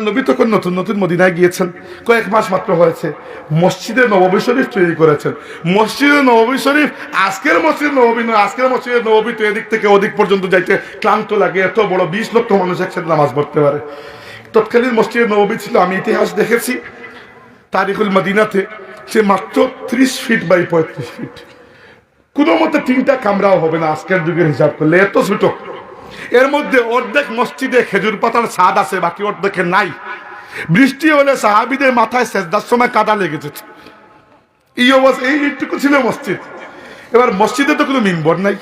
নবী তখন নতুন নতুন মদিনায় গিয়েছেন। কয়েক মাস মাত্র হয়েছে। মসজিদে নববী শরীফ তৈরি করেছেন। মসজিদে নববী শরীফ, আজকের মসজিদ নববী নয়, আজকের মসজিদে নববী তো এদিক থেকে ওদিক পর্যন্ত যাইতে ক্লান্ত লাগে। এত বড় বিশ লক্ষ মানুষ একসাথে নামাজ পড়তে পারে। তৎকালীন মসজিদে নববী ছিল, আমি ইতিহাস দেখেছি। তারিকুল মদিনাতে সে মাত্র ত্রিশ ফিট বাই পঁয়ত্রিশ ফিট। কোনো মতে তিনটা কামরাও হবে না আজকের যুগের হিসাব করলে। এত ছোট। এর মধ্যে অর্ধেক মসজিদে খেজুর পাতার স্বাদ আছে, বাকি অর্ধেকে নাই। বৃষ্টি হলে সাহাবিদের মাথায় সেজদার সময় কাদা লেগেছে। এই অবস্থা, এই এইটুকু ছিল মসজিদ। এবার মসজিদে তো কোনো মিনবর নাই।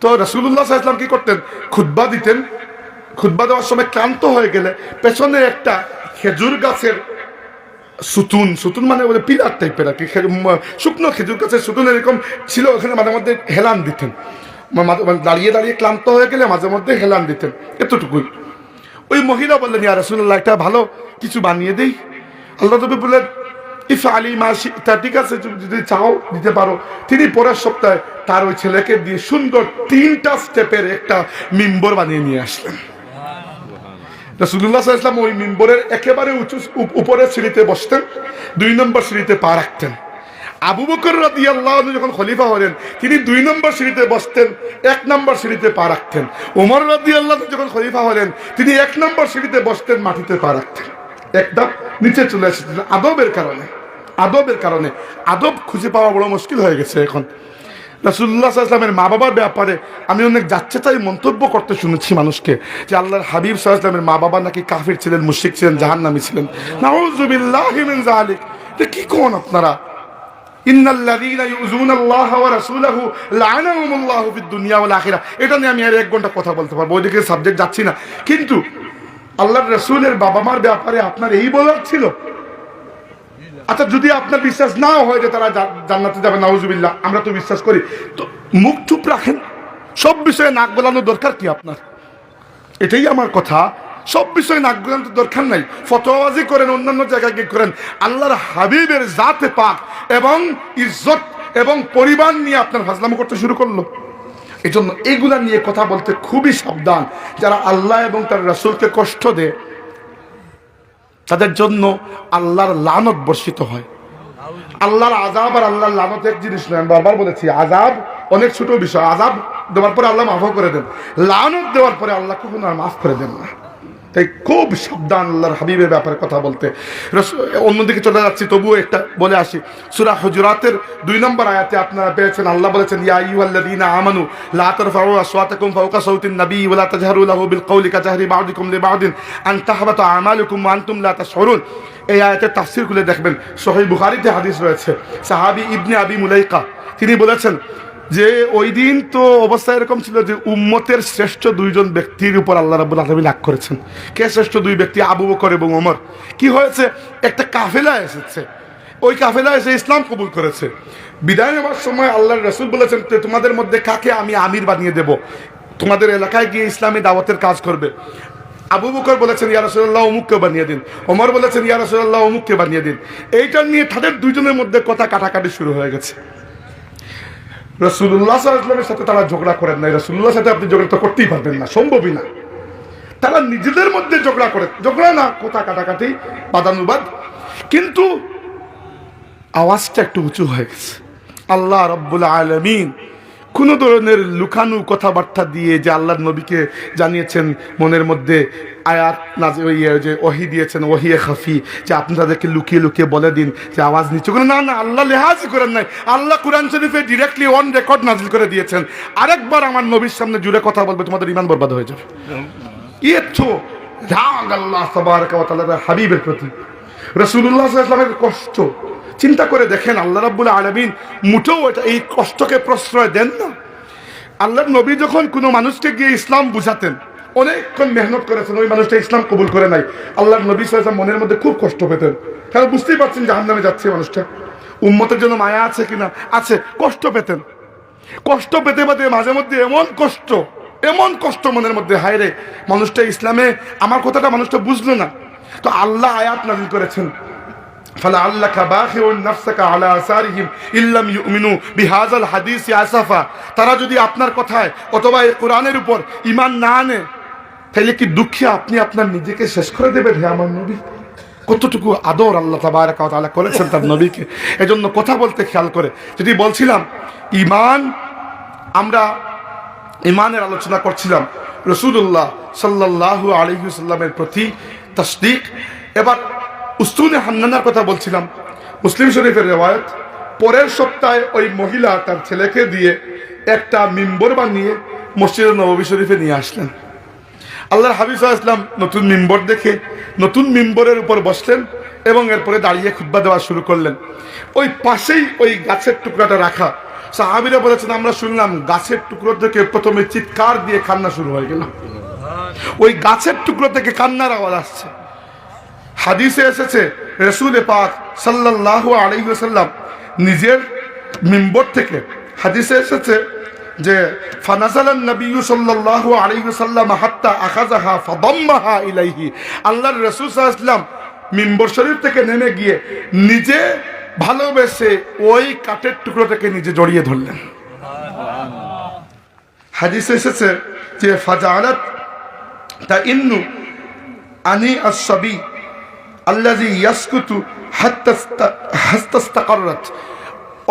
তো রসুল্লাহ ইসলাম কি করতেন? খুদ্া দিতেন। খুদ্া দেওয়ার সময় ক্লান্ত হয়ে গেলে পেছনে একটা খেজুর গাছের সুতুন সুতুন মানে বলে পিলার টাইপের আর কি শুকনো খেজুর গাছের সুতুন এরকম ছিল, ওখানে মাঝে মধ্যে হেলান দিতেন। দাঁড়িয়ে দাঁড়িয়ে ক্লান্ত হয়ে গেলে মাঝে মধ্যে হেলান দিতেন। এতটুকুই। ওই মহিলা বললেন, ইয়া রসুল্লাহ এটা ভালো কিছু বানিয়ে দেই। আল্লাহ তবে বললেন, ইফ আলী মাসি তা ঠিক আছে যদি চাও, দিতে পারো। তিনি পরের সপ্তাহে তার ওই ছেলেকে দিয়ে সুন্দর তিনটা স্টেপের একটা মিম্বর বানিয়ে নিয়ে আসলেন। রসুল্লাহ ইসলাম ওই মিম্বরের একেবারে উঁচু উপরের সিঁড়িতে বসতেন, দুই নম্বর সিঁড়িতে পা রাখতেন। আবু বকর রাদি আল্লাহ যখন খলিফা হলেন, তিনি দুই নম্বর সিঁড়িতে বসতেন, এক নম্বর সিঁড়িতে পা রাখতেন। ওমর রাদি আল্লাহ যখন খলিফা হলেন, তিনি এক নম্বর সিঁড়িতে বসতেন, মাটিতে পা রাখতেন। একদম নিচে চলে এসেছেন আদবের কারণে আদবের কারণে। আদব খুঁজে পাওয়া বড় মুশকিল হয়ে গেছে এখন। রাসুল্লাহ ইসলামের মা বাবার ব্যাপারে আমি অনেক যাচ্ছে তাই মন্তব্য করতে শুনেছি মানুষকে, যে আল্লাহর হাবিব সাল্লামের মা বাবা নাকি কাফির ছিলেন মুশিক ছিলেন, জাহান্নামী ছিলেন। নাউজুবিল্লাহ এটা কি কোন আপনারা? এটা নিয়ে আমি আর এক ঘণ্টা কথা বলতে পারব সাবজেক্ট কিন্তু রাসূলের বাবা মার ব্যাপারে আপনার এই বলার ছিল। আচ্ছা যদি আপনার বিশ্বাস নাও হয় যে তারা জান্নাতে যাবে, নাউজুবিল্লাহ, আমরা তো বিশ্বাস করি। তো মুখ চুপ রাখেন। সব বিষয়ে নাক গলানোর দরকার কি আপনার? এটাই আমার কথা। সব বিষয়ে নাক গলানোর দরকার নাই। ফতোয়াজি করেন, অন্যান্য জায়গায় গিয়ে করেন। আল্লাহর হাবিবের জাতে পাক এবং ইজ্জত এবং পরিবার নিয়ে আপনার ফাজলামো করতে শুরু করল। এই জন্য এগুলা নিয়ে কথা বলতে খুবই সাবধান। যারা আল্লাহ এবং তার রাসূলকে কষ্ট দেয়, তাদের জন্য আল্লাহর লানত বর্ষিত হয়। আল্লাহর আজাব আর আল্লাহর লানত এক জিনিস নয়, আমি বারবার বলেছি আজাব অনেক ছোট বিষয়। আজাব দেওয়ার পরে আল্লাহ মাফও করে দেন। লানত দেওয়ার পরে আল্লাহ কখনো আর মাফ করে দেন না। তাই খুব সাবধান আল্লাহর হাবিবের ব্যাপারে কথা বলতে। অন্যদিকে চলে যাচ্ছি, তবুও একটা বলে আসি। সুরা হুজুরাতের দুই নম্বর আয়াতে আপনারা পেয়েছেন, আল্লাহ বলেছেন, ইয়া আইয়ুহাল্লাযীনা আমানু, লা তারফাউ আসওয়াতাকুম ফাওকা সাউতিন নবী, ওয়া লা তাজহারু লাহু বিল কওলি কাজাহরি বা'দিকুম লিবা'দিন আন তাহবাতা আমালুকুম ওয়া আনতুম লা তাশউরুন এই আয়াতের তাফসীর খুলে দেখবেন, সহিহ বুখারীতে হাদিস রয়েছে। সাহাবী ইবনে আবি মুলাইকা, তিনি বলেছেন যে ওই দিন তো অবস্থা এরকম ছিল যে উম্মতের শ্রেষ্ঠ দুইজন ব্যক্তির উপর আল্লাহ রাব্বুল আলামিন রাগ করেছেন। কে শ্রেষ্ঠ দুই ব্যক্তি? আবু বকর এবং ওমর। কি হয়েছে? একটা কাফেলা এসেছে। ওই কাফেলা এসে ইসলাম কবুল করেছে। বিদায় নেওয়ার সময় আল্লাহর রসুল বলেছেন "তো তোমাদের মধ্যে কাকে আমি আমির বানিয়ে দেব? তোমাদের এলাকায় গিয়ে ইসলামী দাওয়াতের কাজ করবে। আবু বকর বলেছেন, ইয়া রাসূলুল্লাহ, অমুককে বানিয়ে দিন। ওমর বলেছেন, ইয়া রাসূলুল্লাহ, অমুককে বানিয়ে দিন। এইটা নিয়ে তাদের দুইজনের মধ্যে কথা কাটাকাটি শুরু হয়ে গেছে। রসুল্লাহ সাল্লামের সাথে তারা ঝগড়া করেন নাই। রসুল্লাহ সাথে আপনি ঝগড়া তো করতেই পারবেন না, সম্ভবই না। তারা নিজেদের মধ্যে ঝগড়া করে, ঝগড়া না, কথা কাটাকাটি, বাদানুবাদ। কিন্তু আওয়াজটা একটু উঁচু হয়ে গেছে। আল্লাহ রব্বুল আলমিন কোনো ধরনের লুকানু কথাবার্তা দিয়ে যে আল্লাহর নবীকে জানিয়েছেন মনের মধ্যে আয়াত নাজ যে ওহি দিয়েছেন ওহিয়ে খাফি, যে আপনি তাদেরকে লুকিয়ে লুকিয়ে বলে দিন, যে আওয়াজ নিচু করে, না না, আল্লাহ লেহাজই করেন নাই। আল্লাহ কোরআন শরীফে ডিরেক্টলি অন রেকর্ড নাজিল করে দিয়েছেন। আরেকবার আমার নবীর সামনে জুড়ে কথা বলবে, তোমাদের ইমান বরবাদ হয়ে যাবে। ইয়ে তো রাগ আল্লাহ তাআলার হাবিবের প্রতি। সাল্লাল্লাহু আলাইহি কষ্ট। চিন্তা করে দেখেন, আল্লাহ রাব্বুল আলামিন মুঠেও এটা এই কষ্টকে প্রশ্রয় দেন না। আল্লাহর নবী যখন কোনো মানুষকে গিয়ে ইসলাম বুঝাতেন অনেকক্ষণ মেহনত করেছেন, ওই মানুষটা ইসলাম কবুল করে নাই। আল্লাহ নবী সাহেব মনের মধ্যে খুব কষ্ট পেতেন। তারা বুঝতেই পারছেন যে নামে যাচ্ছে মানুষটা। উন্মতের জন্য মায়া আছে কিনা? আছে, কষ্ট পেতেন। কষ্ট পেতে পেতে মাঝে মধ্যে এমন কষ্ট এমন কষ্ট মনের মধ্যে, হায় রে, মানুষটা ইসলামে, আমার কথাটা মানুষটা বুঝলো না। তো আল্লাহ আয়াত নাজিল করেছেন। ফালা আল্লাহা বাখিউন নাফসাকা আলা আসারিহিম ইল্লাম ইউমিনু বিহাজাল হাদিস আসাফা। তারা যদি আপনার কথায় অথবা এই কোরআনের উপর ইমান না আনে তাইলে কি দুঃখে আপনি আপনার নিজেকে শেষ করে দেবেন হে আমার নবী? কতটুকু আদর আল্লাহ তালা করেছেন তার নবীকে। এজন্য কথা বলতে খেয়াল করে, যদি বলছিলাম ইমান আমরা ইমানের আলোচনা করছিলাম রসুল্লাহ সাল্লাহ আলহিসাল্লামের প্রতি তসদিক। এবার উস্তুনে হান্নানার কথা বলছিলাম, মুসলিম শরীফের রেওয়ায়ত, পরের সপ্তাহে ওই মহিলা তার ছেলেকে দিয়ে একটা মিম্বর বানিয়ে মসজিদ নবী শরীফে নিয়ে আসলেন। আল্লাহর হাবিজ ইসলাম নতুন মিম্বর দেখে নতুন মিম্বরের উপর বসলেন এবং এরপরে দাঁড়িয়ে খুদ্া দেওয়া শুরু করলেন। ওই পাশেই ওই গাছের টুকরাটা রাখা। সাহাবিরা বলেছেন আমরা শুনলাম গাছের টুকরো থেকে প্রথমে চিৎকার দিয়ে কান্না শুরু হয়ে গেল। ওই গাছের টুকরো থেকে কান্নার আওয়াজ আসছে। হাদিসে এসেছে রসুল পাক সাল্লাহ আলাইসাল্লাম নিজের মিম্বর থেকে হাদিসে এসেছে যে, ফানাজালান নবী সাল্লাল্লাহু আলাইহি হাত্তা আখাযাহা ফাদাম্মাহা ইলাইহি। আল্লাহর রাসূল সাল্লাল্লাহু মিম্বর শরীফ থেকে নেমে গিয়ে নিজে ভালোবেসে ওই কাঠের টুকরোটাকে নিজে জড়িয়ে ধরলেন। হাদিসে এসেছে যে ফাজালাত তা ইন্নু আনি আস-সাবি আল্লাযী ইয়াসকুতু হাত্তা হাস্তাস্তাকাররাত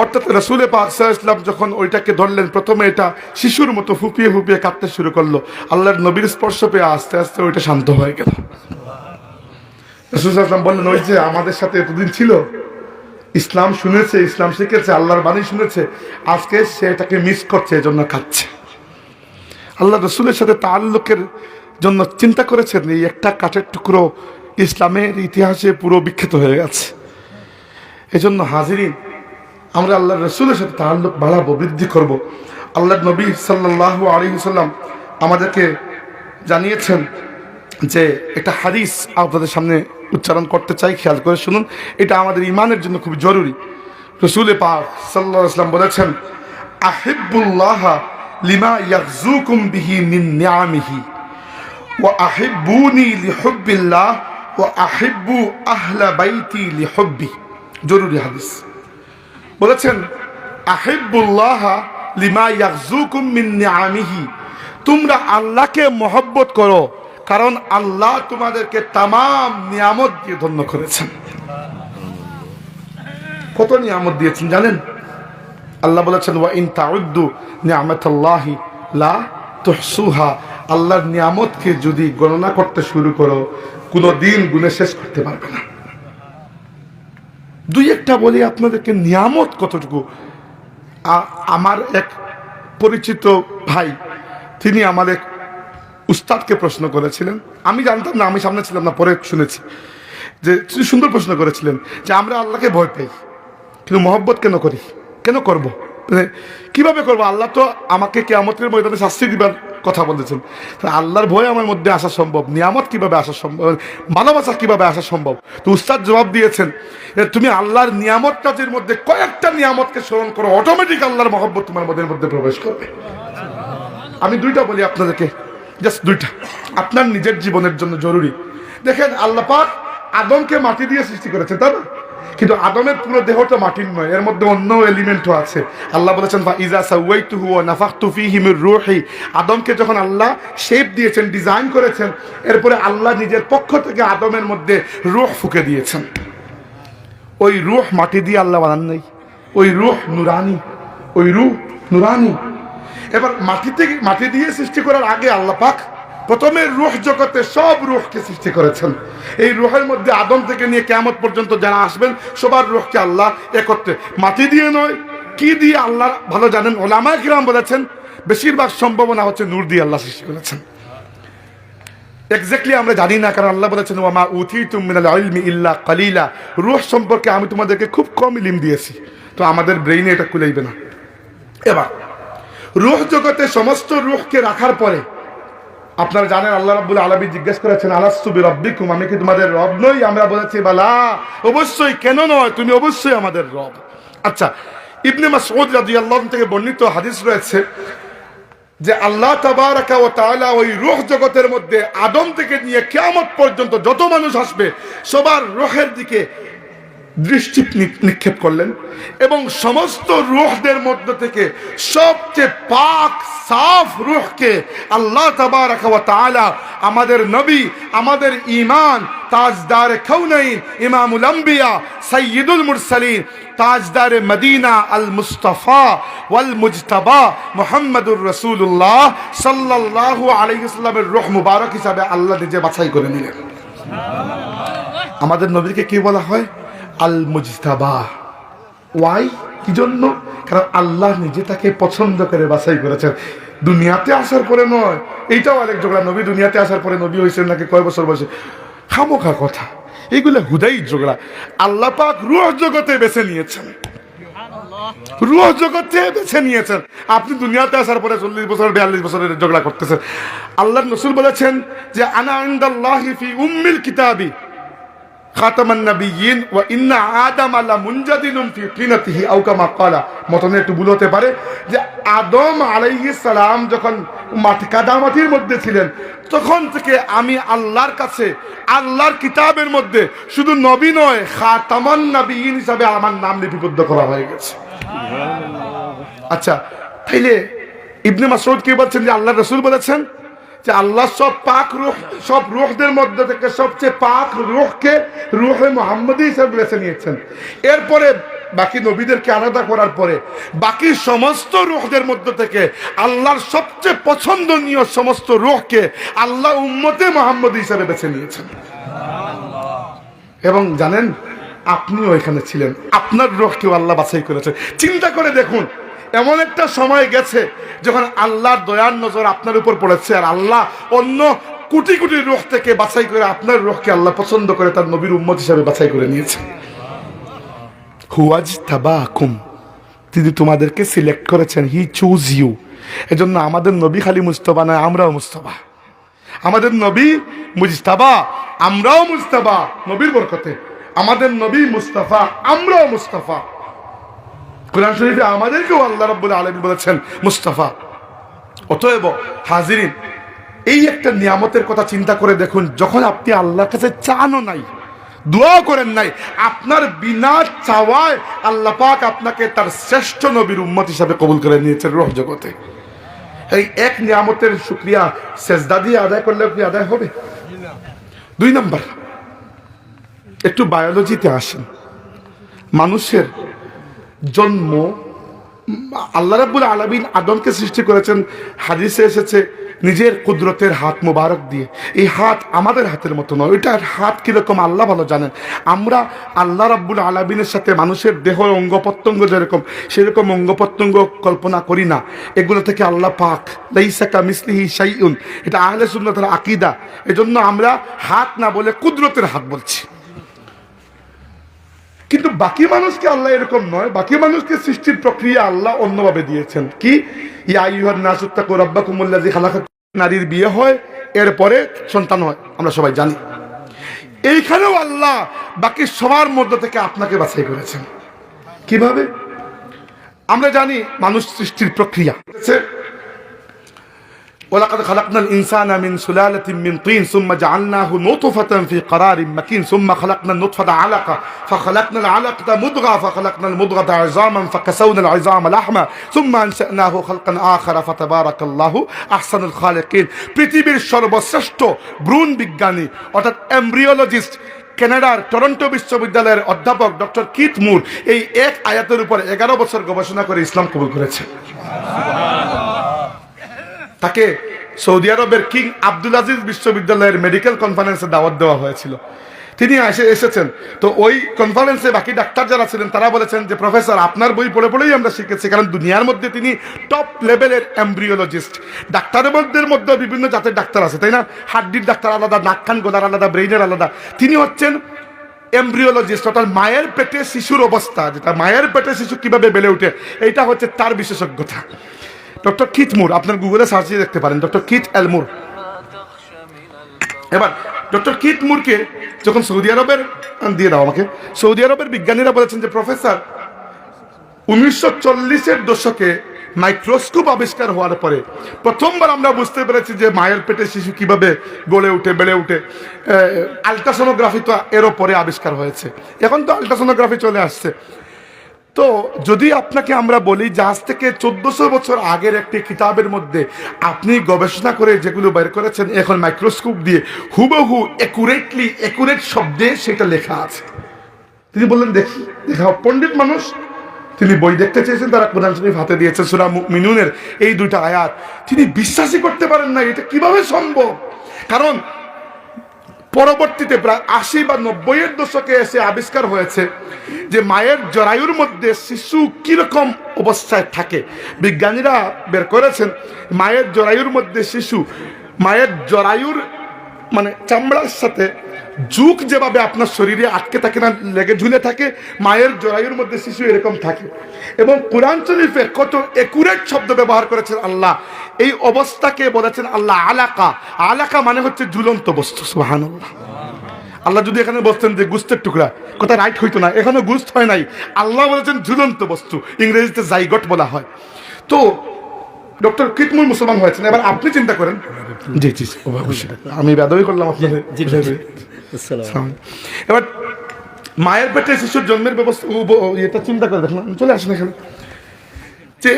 অর্থাৎ রসুলে পাক ইসলাম যখন ওইটাকে ধরলেন, প্রথমে এটা শিশুর মতো ফুপিয়ে ফুপিয়ে কাঁদতে শুরু করল। আল্লাহর নবীর স্পর্শ পেয়ে আস্তে আস্তে ওইটা শান্ত হয়ে গেল। রসুল আসলাম বললেন, ওই যে আমাদের সাথে এতদিন ছিল, ইসলাম শুনেছে, ইসলাম শিখেছে, আল্লাহর বাণী শুনেছে, আজকে সে এটাকে মিস করছে, এজন্য কাঁদছে। আল্লাহ রসুলের সাথে তাল্লুকের জন্য চিন্তা করেছেন, এই একটা কাঠের টুকরো ইসলামের ইতিহাসে পুরো বিখ্যাত হয়ে গেছে। এজন্য হাজিরিন আমরা আল্লাহ রসুলের সাথে তাল্লুক বাড়াবো, বৃদ্ধি করব। আল্লাহ নবী সাল্লাহ আলী সাল্লাম আমাদেরকে জানিয়েছেন যে একটা হাদিস আপনাদের সামনে উচ্চারণ করতে চাই, খেয়াল করে শুনুন। এটা আমাদের ইমানের জন্য খুব জরুরি। রসুলে পাক সাল্লাহ আসলাম বলেছেন, আহিবুল্লাহ লিমা ইয়াকজুকুম বিহি মিন নিয়ামিহি ও আহিবুনি লিহব্বিল্লাহ ও আহিব্বু আহলা বাইতি লিহব্বি। জরুরি হাদিস। বলেছেন, আহিবুল্লাহ লিমা তোমরা আল্লাহকে মহব্বত করো, কারণ আল্লাহ তোমাদেরকে তামাম নিয়ামত দিয়ে ধন্য করেছেন। কত নিয়ামত দিয়েছেন জানেন? আল্লাহ বলেছেন ওয়া ইন তাউদ্দু নিয়ামতাল্লাহি লা তুহসুহা। আল্লাহর নিয়ামতকে যদি গণনা করতে শুরু করো, কোনো দিন গুণে শেষ করতে পারবে না। দুই একটা বলি আপনাদেরকে নিয়ামত কতটুকু? আমার এক পরিচিত ভাই, তিনি আমার এক উস্তাদকে প্রশ্ন করেছিলেন। আমি জানতাম না, আমি সামনে ছিলাম না, পরে শুনেছি। যে সুন্দর প্রশ্ন করেছিলেন যে আমরা আল্লাহকে ভয় পাই, কিন্তু মহব্বত কেন করি? কেন করব? কীভাবে করব? আল্লাহ তো আমাকে কেয়ামতের ময়দানে শাস্তি দিবার কথা বলেছেন। আল্লাহর ভয় আমার মধ্যে আসা সম্ভব, নিয়ামত কীভাবে আসা সম্ভব ভালোবাসা কীভাবে আসা সম্ভব? তো উস্তাদ জবাব দিয়েছেন তুমি আল্লাহর নিয়ামত কাজের মধ্যে কয়েকটা নিয়ামতকে স্মরণ করো অটোমেটিক আল্লাহর মহব্বত তোমার মধ্যে মধ্যে প্রবেশ করবে। আমি দুইটা বলি আপনাদেরকে জাস্ট দুইটা। আপনার নিজের জীবনের জন্য জরুরি। দেখেন আল্লাহ পাক আদমকে মাটি দিয়ে সৃষ্টি করেছে তাই না? কিন্তু আদমের পুরো দেহটা মাটির নয়, এর মধ্যে অন্য এলিমেন্টও আছে। আল্লাহ বলেছেন বা ইজা সাউয়াইতুহু ওয়া নাফাক তুফি মির রূহি। আদমকে যখন আল্লাহ শেপ দিয়েছেন ডিজাইন করেছেন, এরপরে আল্লাহ নিজের পক্ষ থেকে আদমের মধ্যে রুহ ফুকে দিয়েছেন। ওই রুহ মাটি দিয়ে আল্লাহ বানান নাই, ওই রুহ নুরানি, ওই রুহ নুরানি। এবার মাটি থেকে মাটি দিয়ে সৃষ্টি করার আগে আল্লাহ পাক প্রথমে রুহ জগতে সব রুহকে সৃষ্টি করেছেন। এই রুহের মধ্যে আদম থেকে নিয়ে কেমন পর্যন্ত যারা আসবেন, সবার রুহকে আল্লাহ একত্রে। মাটি দিয়ে নয়, কি দিয়ে আল্লাহ ভালো জানেন? ওলামা কিরাম বলেছেন, বেশিরভাগ সম্ভাবনা হচ্ছে নূর দিয়ে আল্লাহ সৃষ্টি করেছেন। এক্স্যাক্টলি আমরা জানি না, কারণ আল্লাহ বলেছেন ওমা উথি ইলমি ইল্লা কালিলা। রুহ সম্পর্কে আমি তোমাদেরকে খুব কম ইলিম দিয়েছি, তো আমাদের ব্রেইনে এটা কুলাইবে না। এবার, রুহ জগতে সমস্ত রুহকে রাখার পরে আপনারা জানেন আল্লাহ রাব্বুল আলামিন জিজ্ঞেস করেছেন আলাস্তুবি রব্বিকুম আমি কি তোমাদের রব নই? আমরা বলেছি, বালা, অবশ্যই, কেন নয়? তুমি অবশ্যই আমাদের রব। আচ্ছা ইবনে মাসউদ রাদিয়াল্লাহু থেকে বর্ণিত হাদিস রয়েছে যে আল্লাহ তাবারাকা ও তাআলা ওই রূহ জগতের মধ্যে আদম থেকে নিয়ে কিয়ামত পর্যন্ত যত মানুষ আসবে, সবার রূহের দিকে দৃষ্টি নিক্ষেপ করলেন এবং সমস্ত রুহদের মধ্য থেকে সবচেয়ে পাক সাফ রুহকে আল্লাহ তাআলা আমাদের নবী আমাদের ঈমান তাজদার কৌনাইন ইমামুল আম্বিয়া সাইয়্যিদুল মুরসালিন তাজদার মদিনা আল মুস্তফা ওয়াল মুজতাবা মোহাম্মদুর রাসূলুল্লাহ সাল্লাল্লাহু আলাইহি ওয়াসাল্লামের রূহ মুবারক হিসাবে আল্লাহ নিজে বাছাই করে নিলেন। আমাদের নবীকে কি বলা হয়? আল মুজতাবা ওয়াই কি জন্য কারণ আল্লাহ নিজে তাকে পছন্দ করে, বাছাই করেছেন। দুনিয়াতে আসার পরে নয়। এইটাও আরেক ঝগড়া নবী দুনিয়াতে আসার পরে নবী হয়েছেন নাকি কয় বছর বয়সে? খামোখা কথা। এইগুলো হুদাই ঝগড়া আল্লাহ পাক রুহ জগতে বেছে নিয়েছেন। রুহ জগতে বেছে নিয়েছেন। আপনি দুনিয়াতে আসার পরে চল্লিশ বছর, বিয়াল্লিশ বছরের ঝগড়া করতেছেন। আল্লাহ রসুল বলেছেন যে, আনা আন্দাল্লাহি ফি উম্মিল কিতাবি। ওয়া ইন্না আদাম আলা মুনজাদিলুন ফি তিনাতিহি আও কামা ক্বালা। মতনে একটু ভুল হতে পারে যে আদম আলাইহিস সালাম যখন মাটি কাদামাটির মধ্যে ছিলেন তখন থেকে আমি আল্লাহর কাছে আল্লাহর কিতাবের মধ্যে শুধু নবী নয় খাতামান নাবিয়িন হিসাবে আমার নাম লিপিবদ্ধ করা হয়ে গেছে। আচ্ছা তাইলে ইবনে মাসউদ কি বলছেন যে আল্লাহ রসুল বলেছেন? যে আল্লাহ সব পাক রুহ, সব রুহদের মধ্যে থেকে সবচেয়ে পাক রুহকে রুহে মোহাম্মদী হিসাবে বেছে নিয়েছেন। এরপরে বাকি নবীদেরকে আলাদা করার পরে বাকি সমস্ত রুহদের মধ্যে থেকে আল্লাহর সবচেয়ে পছন্দনীয় সমস্ত রুহকে আল্লাহ উম্মতে মোহাম্মদ হিসাবে বেছে নিয়েছেন। এবং জানেন, আপনিও এখানে ছিলেন। আপনার রোগকেও আল্লাহ বাছাই করেছে চিন্তা করে দেখুন এমন একটা সময় গেছে যখন আল্লাহর দয়ার নজর আপনার উপর পড়েছে আর আল্লাহ অন্য কোটি কোটি রোগ থেকে বাছাই করে আপনার রোগকে আল্লাহ পছন্দ করে তার নবীর উম্মত হিসাবে বাছাই করে নিয়েছে। হুয়াজ তাবাকুম তিনি তোমাদেরকে সিলেক্ট করেছেন, হি চুজ ইউ। এজন্য আমাদের নবী খালি মুস্তফা নয়, আমরাও মুস্তফা আমাদের নবী মুজতাবা, আমরাও মুস্তাফা নবীর বরকতে। আমাদের নবী মুস্তাফা আমরাও মুস্তাফা কোরআন শরীফে আমাদেরকেও আল্লাহ রাব্বুল আলামিন বলেছেন, মুস্তাফা, অতএব হাজিরিন, এই একটা নিয়ামতের কথা চিন্তা করে দেখুন, যখন আপনি আল্লাহর কাছে চানও নাই দোয়া করেন নাই, আপনার বিনা চাওয়ায় আল্লাহ পাক আপনাকে তার শ্রেষ্ঠ নবীর উম্মত হিসাবে কবুল করে নিয়েছেন রহ জগতে। এই এক নিয়ামতের শুক্রিয়া সেজদা দিয়ে আদায় করলে আপনি আদায় হবে? দুই নম্বর, একটু বায়োলজিতে আসেন। মানুষের জন্ম, আল্লাহ রাব্বুল আলামিন আদমকে সৃষ্টি করেছেন, হাদিসে এসেছে, নিজের কুদরতের হাত মোবারক দিয়ে। এই হাত আমাদের হাতের মতো নয়, ওইটার হাত কীরকম আল্লাহ ভালো জানেন। আমরা আল্লাহ রাব্বুল আলামিনের সাথে মানুষের দেহ অঙ্গ প্রত্যঙ্গ যেরকম, সেরকম অঙ্গ প্রত্যঙ্গ কল্পনা করি না। এগুলো থেকে আল্লাহ পাক লাইসাকা মিসলিহি শাইউন, এটা আহলে সুন্নাতের আকিদা। এজন্য আমরা হাত না বলে কুদরতের হাত বলছি। কিন্তু বাকি মানুষকে আল্লাহ এরকম নয়। বাকি মানুষকে সৃষ্টির প্রক্রিয়া আল্লাহ অন্যভাবে দিয়েছেন। কি? নারীর বিয়ে হয়, এরপরে সন্তান হয়, আমরা সবাই জানি। এইখানেও আল্লাহ বাকি সবার মধ্য থেকে আপনাকে বাছাই করেছেন। কীভাবে? আমরা জানি মানুষ সৃষ্টির প্রক্রিয়া। ولقد خلقنا الإنسان من سلالة من طين ثم جعلناه نطفة في قرار مكين ثم خلقنا النطفة علقة فخلقنا العلقة مضغة فخلقنا المضغة عظاما فكسونا العظام لحما ثم أنشأناه خلقا آخر فتبارك الله أحسن الخالقين পৃথিবীর সর্বশ্রেষ্ঠ ভ্রূণ বিজ্ঞানী অর্থাৎ এমব্রিওলজিস্ট কানাডার টরন্টো বিশ্ববিদ্যালয়ের অধ্যাপক ডক্টর কিথ মুর এই এক আয়াতের উপর এগারো বছর গবেষণা করে ইসলাম কবুল করেছে তাকে সৌদি আরবের কিং আব্দুল আজিজ বিশ্ববিদ্যালয়ের মেডিকেল কনফারেন্সে দাওয়াত দেওয়া হয়েছিল। তিনি এসে এসেছেন। তো ওই কনফারেন্সে বাকি ডাক্তার যারা ছিলেন, তারা বলেছেন যে, প্রফেসর, আপনার বই পড়ে পড়েই আমরা শিখেছি, কারণ দুনিয়ার মধ্যে তিনি টপ লেভেলের এমব্রিওলজিস্ট ডাক্তারের মধ্যে বিভিন্ন জাতের ডাক্তার আছে, তাই না? হাড্ডির ডাক্তার আলাদা, নাক কান গোদার আলাদা ব্রেইনের আলাদা। তিনি হচ্ছেন এমব্রিওলজিস্ট অর্থাৎ মায়ের পেটে শিশুর অবস্থা, যেটা মায়ের পেটে শিশু কীভাবে বেড়ে ওঠে, এইটা হচ্ছে তার বিশেষজ্ঞতা। ডক্টর কিথ মুর, আপনার গুগলে সার্চ দিয়ে দেখতে পারেন, ডক্টর কিথ এলমুর এবার, ডক্টর কিথ মুরকে যখন সৌদি আরবের দিয়ে দাও আমাকে, সৌদি আরবের বিজ্ঞানীরা বলেছেন যে প্রফেসর, উনিশশো চল্লিশের দশকে মাইক্রোস্কোপ আবিষ্কার হওয়ার পরে প্রথমবার আমরা বুঝতে পেরেছি যে মায়ের পেটে শিশু কীভাবে গড়ে উঠে, বেড়ে উঠে আলট্রাসোনোগ্রাফি তো এরও পরে আবিষ্কার হয়েছে। এখন তো আলট্রাসোনোগ্রাফি চলে আসছে। তো যদি আপনাকে আমরা বলি যে আজ থেকে চোদ্দশো বছর আগের একটি কিতাবের মধ্যে আপনি গবেষণা করে যেগুলো বের করেছেন, এখন মাইক্রোস্কোপ দিয়ে হুবহু একুরেটলি একুরেট শব্দে সেটা লেখা আছে। তিনি বললেন, দেখি, দেখা, পণ্ডিত মানুষ, তিনি বই দেখতে চেয়েছেন, তারা কোরআন শরীফ হাতে দিয়েছে, সুরা মিনুনের এই দুইটা আয়াত। তিনি বিশ্বাসই করতে পারেন না এটা কীভাবে সম্ভব? কারণ পরবর্তীতে প্রায় আশি বা নব্বইয়ের দশকে এসে আবিষ্কার হয়েছে যে মায়ের জরায়ুর মধ্যে শিশু কীরকম অবস্থায় থাকে। বিজ্ঞানীরা বের করেছেন, মায়ের জরায়ুর মধ্যে শিশু, মায়ের জরায়ুর মানে চামড়ার সাথে যুগ যেভাবে আপনার শরীরে আটকে থাকে না লেগে ঝুলে থাকে মায়ের জরায়ুর মধ্যে শিশু এরকম থাকে। এবং কোরআন শরীফে কত একুরেট শব্দ ব্যবহার করেছেন আল্লাহ। এই অবস্থাকে বলেছেন আল্লাহ আলাকা। আলাকা মানে হচ্ছে ঝুলন্ত বস্তু সুহান আল্লাহ যদি এখানে বলতেন যে গুস্তের টুকরা কথা রাইট হইতো না এখানে গুস্ত হয় নাই। আল্লাহ বলেছেন ঝুলন্ত বস্তু ইংরেজিতে জাইগট বলা হয়। তো ডক্টর কিতমুল মুসলমান হয়েছেন এবার আপনি চিন্তা করেন। জি জি অবশ্যই। আমি বেদবি করলাম আপনাদের। এবার মায়ের পেটে শিশুর জন্মের ব্যবস্থা এটা চিন্তা করে দেখুন চলে আসেন এখানে। যে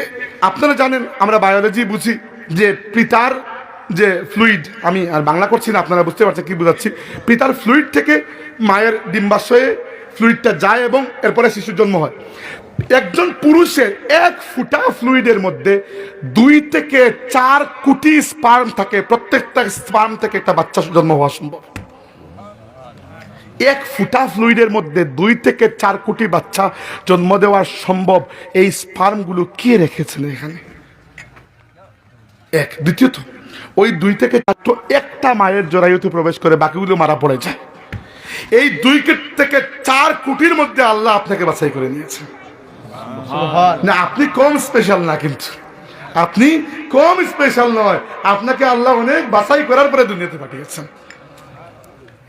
আপনারা জানেন, আমরা বায়োলজি বুঝি যে পিতার যে ফ্লুইড আমি আর বাংলা করছি না, আপনারা বুঝতে পারছেন কি বোঝাচ্ছি। পিতার ফ্লুইড থেকে মায়ের ডিম্বাশয়ে ফ্লুইডটা যায় এবং এরপরে শিশুর জন্ম হয়। একজন পুরুষের এক ফুটা ফ্লুইডের মধ্যে দুই থেকে চার কোটি স্পার্ম থাকে, প্রত্যেকটা স্পার্ম থেকে একটা বাচ্চা জন্ম হওয়া সম্ভব। এক ফুটা ফ্লুইডের মধ্যে দুই থেকে চার কোটি বাচ্চা জন্ম দেওয়া সম্ভব এই স্পার্মগুলো কে রেখেছেন এখানে? এক। দ্বিতীয়ত ওই দুই থেকে চার তো একটা মায়ের জরায়ুতে প্রবেশ করে বাকিগুলো মারা পড়ে যায়। এই দুই থেকে চার কোটির মধ্যে আল্লাহ আপনাকে বাছাই করে নিয়েছেন। না আপনি কম স্পেশাল না কিন্তু। আপনি কম স্পেশাল নয়। আপনাকে আল্লাহ অনেক বাছাই করার পরে দুনিয়াতে পাঠিয়েছেন।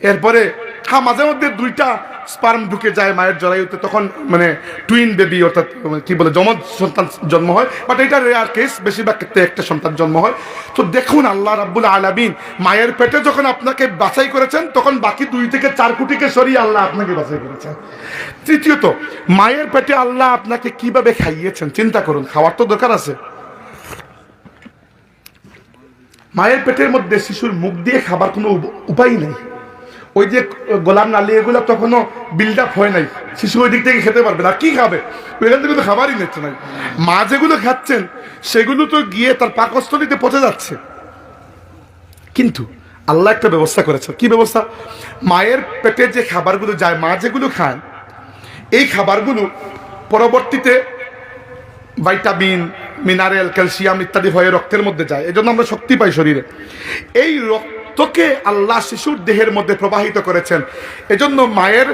এরপরে মাঝে মধ্যে দুইটা স্পার্ম ঢুকে যায় মায়ের জরায়ুতে, তখন মানে টুইন বেবি অর্থাৎ মানে কি বলে, যমজ সন্তান জন্ম হয় বাট এটা রেয়ার কেস বেশিরভাগ ক্ষেত্রে একটা সন্তান জন্ম হয়। তো দেখুন, আল্লাহ রাব্বুল আলামিন মায়ের পেটে যখন আপনাকে বাছাই করেছেন, তখন বাকি দুই থেকে চার কোটিকে সরিয়ে আল্লাহ আপনাকে বাছাই করেছেন। তৃতীয়ত, মায়ের পেটে আল্লাহ আপনাকে কীভাবে খাইয়েছেন, চিন্তা করুন, খাওয়ার তো দরকার আছে। মায়ের পেটের মধ্যে শিশুর মুখ দিয়ে খাবার কোনো উপ- উপায় নেই। ওই যে গোলাম নালি এগুলো তখনও বিল্ড আপ হয় নাই। শিশু ওই দিক থেকে খেতে পারবে না। কি খাবে? ওইখান থেকে তো খাবারই নিচ্ছে নাই মা যেগুলো খাচ্ছেন, সেগুলো তো গিয়ে তার পাকস্থলিতে পচে যাচ্ছে। কিন্তু আল্লাহ একটা ব্যবস্থা করেছে কি ব্যবস্থা? মায়ের পেটে যে খাবারগুলো যায়, মা যেগুলো খান, এই খাবারগুলো পরবর্তীতে ভাইটামিন, মিনারেল, ক্যালসিয়াম ইত্যাদি হয়ে রক্তের মধ্যে যায়। এই জন্য আমরা শক্তি পাই শরীরে। এই রক্তকে আল্লাহ শিশুর দেহের মধ্যে প্রবাহিত করেছেন। এজন্য মায়ের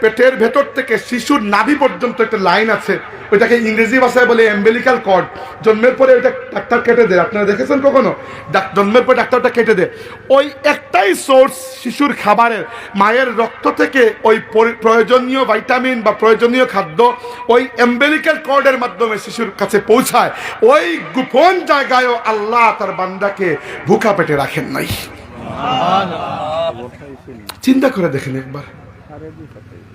পেটের ভেতর থেকে শিশুর নাভি পর্যন্ত একটা লাইন আছে। ওইটাকে ইংরেজি ভাষায় বলে এম্বেলিক্যাল কর্ড। জন্মের পরে ওইটা ডাক্তার কেটে দেয়। আপনারা দেখেছেন কখনো? জন্মের পরে ডাক্তারটা কেটে দেয়। ওই একটাই সোর্স শিশুর খাবারের। মায়ের রক্ত থেকে ওই প্রয়োজনীয় ভাইটামিন বা প্রয়োজনীয় খাদ্য ওই এম্বেলিক্যাল কর্ডের মাধ্যমে শিশুর কাছে পৌঁছায়। ওই গোপন জায়গায়ও আল্লাহ তার বান্দাকে ভুকা পেটে রাখেন নাই। চিন্তা করে দেখেন একবার।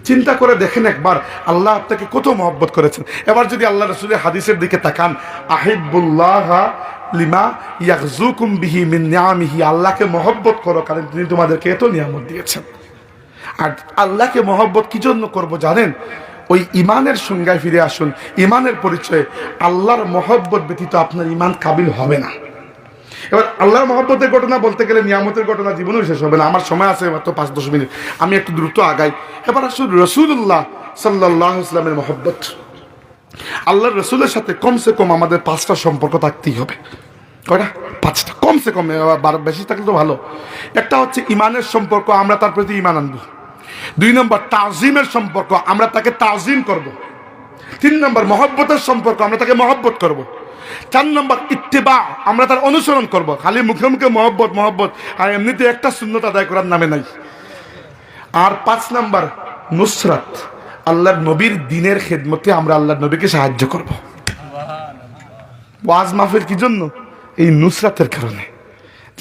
চিন্তা করে দেখেন একবার। আল্লাহ আপনাকে কত মহব্বত করেছেন। এবার যদি আল্লাহ রসুলের হাদিসের দিকে তাকান, আহিবুল্লাহ লিমা ইয়াকজুকুম বিহি মিন আল্লাহকে মহব্বত করো, কারণ তিনি তোমাদেরকে এত নিয়ামত দিয়েছেন। আর আল্লাহকে মহব্বত কি জন্য করব জানেন? ওই ইমানের সংজ্ঞায় ফিরে আসুন। ইমানের পরিচয়ে আল্লাহর মহব্বত ব্যতীত আপনার ইমান কাবিল হবে না। এবার আল্লাহর মহব্বতের ঘটনা বলতে গেলে নিয়ামতের ঘটনা জীবনেও শেষ হবে না। আমার সময় আছে মাত্র পাঁচ, দশ মিনিট। আমি একটু দ্রুত আগাই। এবার আসুন রসুল্লাহ সাল্লাহ ইসলামের মহব্বত। আল্লাহর রসুলের সাথে কমসে কম আমাদের পাঁচটা সম্পর্ক থাকতেই হবে। কয়টা? পাঁচটা। কমসে কম বেশি থাকলে তো ভালো। একটা হচ্ছে ইমানের সম্পর্ক, আমরা তার প্রতি ইমান আনব। দুই নম্বর, তাজিমের সম্পর্ক, আমরা তাকে তাজিম করব। তিন নম্বর, মহব্বতের সম্পর্ক, আমরা তাকে মহব্বত করব। চার নম্বর ইত্তেবা, আমরা তার অনুসরণ করব। খালি মুখে মুখে মহব্বত মহব্বত, আর এমনিতে একটা শূন্যতা আদায় করার নামে নাই। আর পাঁচ নম্বর, নুসরাত, আল্লাহর নবীর দিনের খেদমতে আমরা আল্লাহর নবীকে সাহায্য করব। ওয়াজ মাফের কি জন্য? এই নুসরাতের কারণে।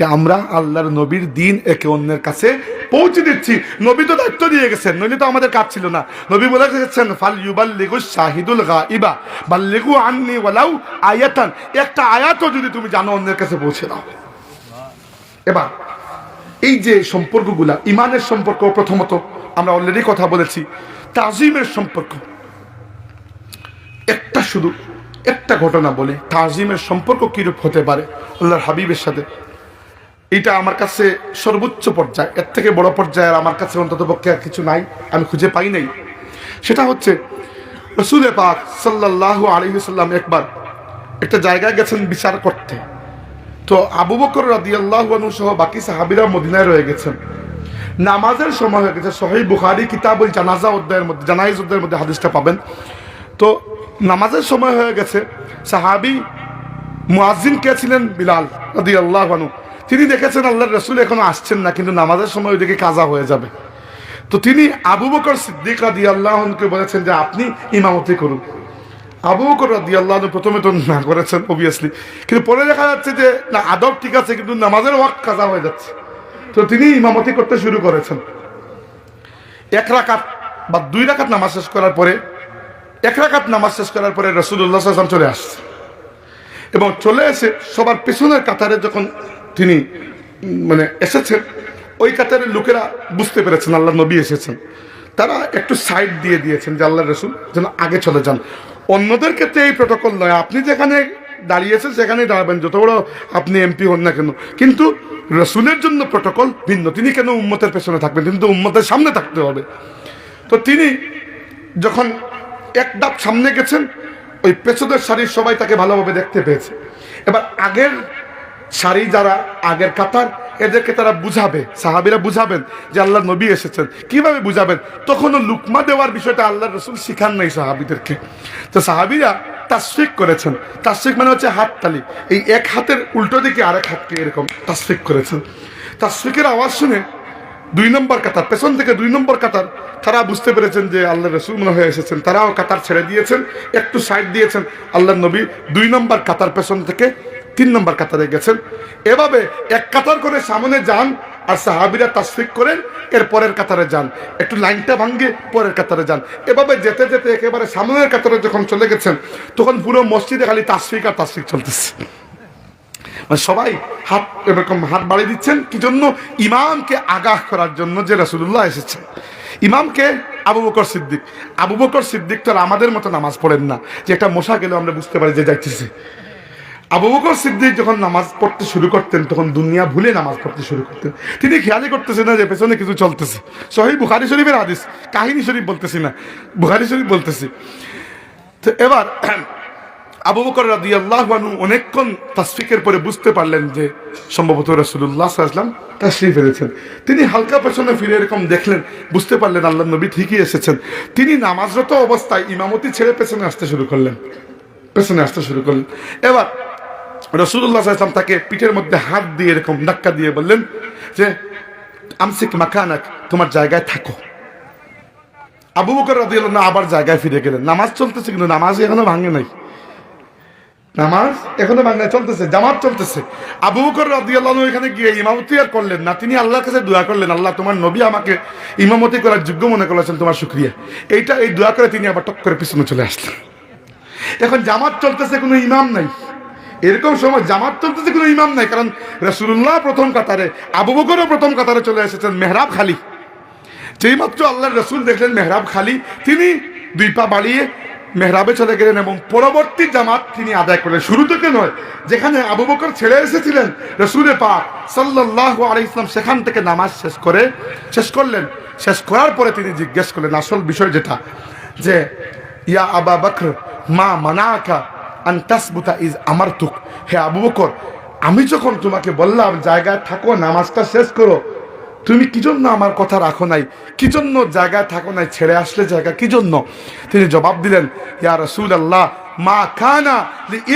যে আমরা আল্লাহর নবীর দিন একে অন্যের কাছে পৌঁছে দিচ্ছি। নবী তো দায়িত্ব দিয়ে গেছেন, নইলে তো আমাদের কাজ ছিল না। নবী বলে গেছেন ফাল ইউবাল্লিগু শাহিদুল গাইবা বাল্লিগু আন্নি ওয়ালাউ আয়াতান। একটা আয়াতও যদি তুমি জানো অন্যের কাছে পৌঁছে দাও। এবার, এই যে সম্পর্কগুলা, ইমানের সম্পর্ক প্রথমত, আমরা অলরেডি কথা বলেছি, তাজিমের সম্পর্ক। একটা শুধু একটা ঘটনা বলে, তাজিমের সম্পর্ক কীরূপ হতে পারে? আল্লাহর হাবিবের সাথে। এটা আমার কাছে সর্বোচ্চ পর্যায়ে। এর থেকে বড় পর্যায়ের আমার কাছে অন্তত পক্ষে আর কিছু নাই, আমি খুঁজে পাই নাই। সেটা হচ্ছে, রসুল পাক সাল্লাহ আলহিসাল্লাম একবার একটা জায়গায় গেছেন বিচার করতে। তো আবু বকর আনহু সহ বাকি সাহাবিরা মদিনায় রয়ে গেছেন। নামাজের সময় হয়ে গেছে, সহিহ বুখারী, কিতাবুল জানাজা অধ্যায়ের মধ্যে, জানাইজ অধ্যায়ের মধ্যে হাদিসটা পাবেন। তো নামাজের সময় হয়ে গেছে, সাহাবী মুয়াজ্জিন কে ছিলেন? বিলাল রাদিয়াল্লাহু আনহু। তিনি দেখেছেন আল্লাহর রসুল এখনও আসছেন না, কিন্তু নামাজের সময় ওইদিকে কাজা হয়ে যাবে। তো তিনি আবু বকর সিদ্দিক রাদিয়াল্লাহু আনহুকে বলেছেন যে আপনি ইমামতি করুন। আবু বকর রাদিয়াল্লাহু আনহু প্রথমে তো না করেছেন অবভিয়াসলি কিন্তু পরে দেখা যাচ্ছে যে, না, আদব ঠিক আছে, কিন্তু নামাজের ওয়াক কাজা হয়ে যাচ্ছে। তো তিনি ইমামতি করতে শুরু করেছেন। এক রাকাত বা দুই রাকাত নামাজ শেষ করার পরে, এক রাকাত নামাজ শেষ করার পরে রসুল্লাহ আসলাম চলে আসছে। এবং চলে এসে সবার পেছনের কাতারে যখন তিনি মানে এসেছেন। ওই কাতারের লোকেরা বুঝতে পেরেছেন আল্লাহ নবী এসেছেন। তারা একটু সাইড দিয়ে দিয়েছেন যে আল্লাহ রসুল যেন আগে চলে যান। অন্যদের ক্ষেত্রে এই প্রটোকল নয়। আপনি যেখানে দাঁড়িয়েছেন, সেখানেই দাঁড়াবেন। যত বড় আপনি এমপি হন না কেন। কিন্তু রসুলের জন্য প্রটোকল ভিন্ন। তিনি কেন উম্মতের পেছনে থাকবেন? কিন্তু উম্মতের সামনে থাকতে হবে। তো তিনি যখন এক ডাব সামনে গেছেন, ওই পেছনের শাড়ির সবাই তাকে ভালোভাবে দেখতে পেয়েছে। এবার আগের সারি যারা আগের কাতার, এদেরকে তারা বুঝাবে, সাহাবিরা বুঝাবেন যে আল্লাহ নবী এসেছেন। কীভাবে বুঝাবেন? তখনও লুকমা দেওয়ার বিষয়টা আল্লাহ রসুল শিখান নাই সাহাবিদেরকে। তো সাহাবিরা তাসফিক করেছেন। তাসফিক মানে হচ্ছে হাততালি এই এক হাতের উল্টো দিকে আরেক হাতকে এরকম তাসফিক করেছেন। তাসফিকের আওয়াজ শুনে দুই নম্বর কাতার, পেছন থেকে দুই নম্বর কাতার, তারা বুঝতে পেরেছেন যে আল্লাহ রসুল মনে হয়ে এসেছেন। তারাও কাতার ছেড়ে দিয়েছেন, একটু সাইড দিয়েছেন। আল্লাহ নবী দুই নম্বর কাতার পেছন থেকে তিন নম্বর কাতারে গেছেন। এভাবে এক কাতার করে সামনে যান আর সাহাবিরা তাসফিক করেন, এর পরের কাতারে যান। একটু লাইনটা ভাঙ্গে পরের কাতারে যান। এভাবে যেতে যেতে একেবারে সামনের কাতারে যখন চলে গেছেন, তখন পুরো মসজিদে খালি তাসফিক আর তাসফিক চলতেছে। মানে সবাই হাত এরকম হাত বাড়িয়ে দিচ্ছেন। কি জন্য? ইমামকে আগাহ করার জন্য যে রাসুল্লাহ এসেছেন ইমামকে আবু বকর সিদ্দিক। আবু বকর সিদ্দিক তো আমাদের মতো নামাজ পড়েন না। যে একটা মশা গেলেও আমরা বুঝতে পারি যে যাইতেছে। আবু বকর সিদ্দিক যখন নামাজ পড়তে শুরু করতেন, তখন দুনিয়া ভুলে নামাজ পড়তে শুরু করতেন। তিনি খেয়ালই করতেছেন না যে পেছনে কিছু চলতেছে। সহি বুখারি শরীফের হাদিস, কাহিনী শরীফ বলতেছি না, বুখারি শরীফ বলতেছি। তো এবার আবু বকর রাদিয়াল্লাহু আনহু অনেকক্ষণ তাসফিকের পরে বুঝতে পারলেন যে সম্ভবত রাসূলুল্লাহ আসলাম তাশরিফ এনেছেন তিনি হালকা পেছনে ফিরে এরকম দেখলেন, বুঝতে পারলেন আল্লাহ নবী ঠিকই এসেছেন। তিনি নামাজরত অবস্থায় ইমামতি ছেড়ে পেছনে আসতে শুরু করলেন। পেছনে আসতে শুরু করলেন। এবার রসুল্লাহ সাল্লাম তাকে পিঠের মধ্যে হাত দিয়ে এরকম ধাক্কা দিয়ে বললেন যে, আমসিক মাখানাক তোমার জায়গায় থাকো। আবু বকর রাদিয়াল্লাহু আনহু আবার জায়গায় ফিরে গেলেন। নামাজ চলতেছে কিন্তু নামাজ এখনও ভাঙে নাই। নামাজ এখনও বাংলায় চলতেছে, জামাত চলতেছে। আবু বকর আনহু এখানে গিয়ে ইমামতি আর করলেন। না, তিনি আল্লাহর কাছে দোয়া করলেন, আল্লাহ, তোমার নবী আমাকে ইমামতি করার যোগ্য মনে করেছেন, তোমার শুক্রিয়া। এইটা, এই দোয়া করে তিনি আবার টক করে পিছনে চলে আসলেন। এখন জামাত চলতেছে, কোনো ইমাম নাই। এরকম সময় জামাত চলতেছে কোনো ইমাম নাই, কারণ রাসূলুল্লাহ প্রথম কাতারে, আবু বকরও প্রথম কাতারে চলে এসেছেন, মেহরাব খালি। যেই মাত্র রসুল দেখলেন মেহরাব খালি, তিনি দুই পা বাড়িয়ে মেহরাবে চলে গেলেন এবং পরবর্তী জামাত তিনি আদায় করলেন। শুরু থেকে নয়, যেখানে আবু বকর ছেড়ে এসেছিলেন রসুলে পাক সাল্লাহ আলি ইসলাম সেখান থেকে নামাজ শেষ করে, শেষ করলেন। শেষ করার পরে তিনি জিজ্ঞেস করলেন, আসল বিষয় যেটা, যে, ইয়া আবা বকর, মা মানাকা আন তাসবুতা ইজ আমার তুক হে আবু বকর, আমি যখন তোমাকে বললাম, জায়গায় থাকো, নামাজটা শেষ করো, তুমি কি জন্য আমার কথা রাখো নাই? কি জন্য জায়গায় থাকো নাই? ছেড়ে আসলে জায়গা কি জন্য? তিনি জবাব দিলেন, ইয়া রাসূল আল্লাহ মা কানা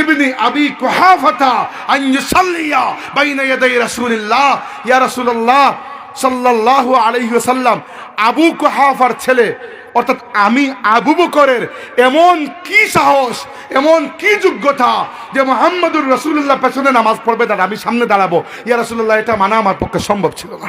ইবনি আবি কুহাফাতা আন ইউসাল্লিয়া বাইনা ইয়াদাই রাসূলিল্লাহ। ইয়া রাসূলুল্লাহ, সাল্লাল্লাহু আলাইহি ওয়াসাল্লাম, আবু কুহাফার ছেলে অর্থাৎ আমি আবু বকরের এমন কি সাহস, এমন কি যোগ্যতা যে মোহাম্মদুর রসুল্লাহ পেছনে নামাজ পড়বে দাঁড়া আমি সামনে দাঁড়াবো। ইয়া রসুল্লাহ এটা মানা আমার পক্ষে সম্ভব ছিল না।